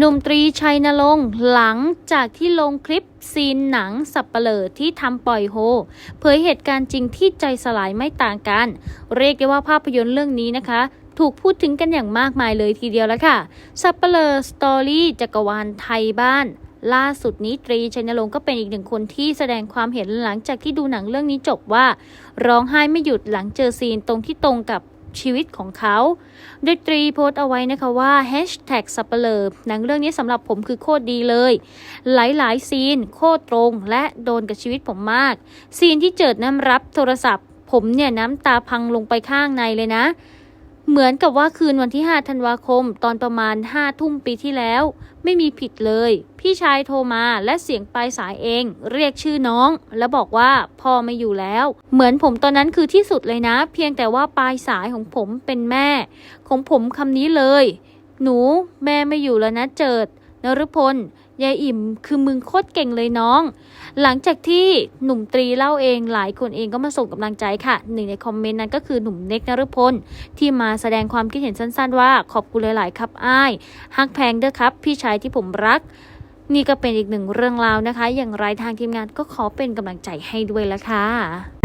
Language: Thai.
หนุ่มตรีชัยนรงค์หลังจากที่ลงคลิปซีนหนังสับเปลอที่ทำปล่อยโฮ เผยเหตุการณ์จริงที่ใจสลายไม่ต่างกัน เรียกได้ว่าภาพยนตร์เรื่องนี้นะคะ ถูกพูดถึงกันอย่างมากมายเลยทีเดียวแล้วค่ะ สับเปลอสตอรี่จักรวาลไทยบ้านล่าสุดนี้ตรีชัยนรงค์ก็เป็นอีกหนึ่งคนที่แสดงความเห็นหลังจากที่ดูหนังเรื่องนี้จบว่า ร้องไห้ไม่หยุดหลังเจอซีนตรงที่ตรงกับ ชีวิตของเขา โดยตรีโพสต์เอาไว้นะคะว่า hashtag สับเปลอหนังเรื่องนี้สำหรับผมคือโคตรดีเลย หลายๆ ซีน โคตรตรงและโดนกับชีวิตผมมาก ซีนที่เจิดน้ำรับโทรศัพท์ ผมเนี่ยน้ำตาพังลงไปข้างในเลยนะ เหมือนกับว่าคืนวันที่ 5 ธันวาคม ตอนประมาณ 5 ทุ่มปีที่แล้ว ไม่มีผิดเลย พี่ชายโทรมาและเสียงปลายสายเอง เรียกชื่อน้อง แล้วบอกว่าพ่อไม่อยู่แล้ว เหมือนผมตอนนั้นคือที่สุดเลยนะ เพียงแต่ว่าปลายสายของผมเป็นแม่ ของผมคำนี้เลย หนู แม่ไม่อยู่แล้วนะเจิดนฤพล ยายอิ่มคือมึงโคตรเก่งเลยน้อง หลังจากที่หนุ่มตรีเล่าเองหลายคนเองก็มาส่งกำลังใจค่ะ หนึ่งในคอมเมนต์นั้นก็คือหนุ่มเน็กนฤพล ที่มาแสดงความคิดเห็นสั้นๆ ว่าขอบคุณหลายๆครับอ้ายฮักแพงเด้อครับ พี่ชายที่ผมรัก นี่ก็เป็นอีกหนึ่งเรื่องราวนะคะ อย่างไรทางทีมงานก็ขอเป็นกำลังใจให้ด้วยละค่ะ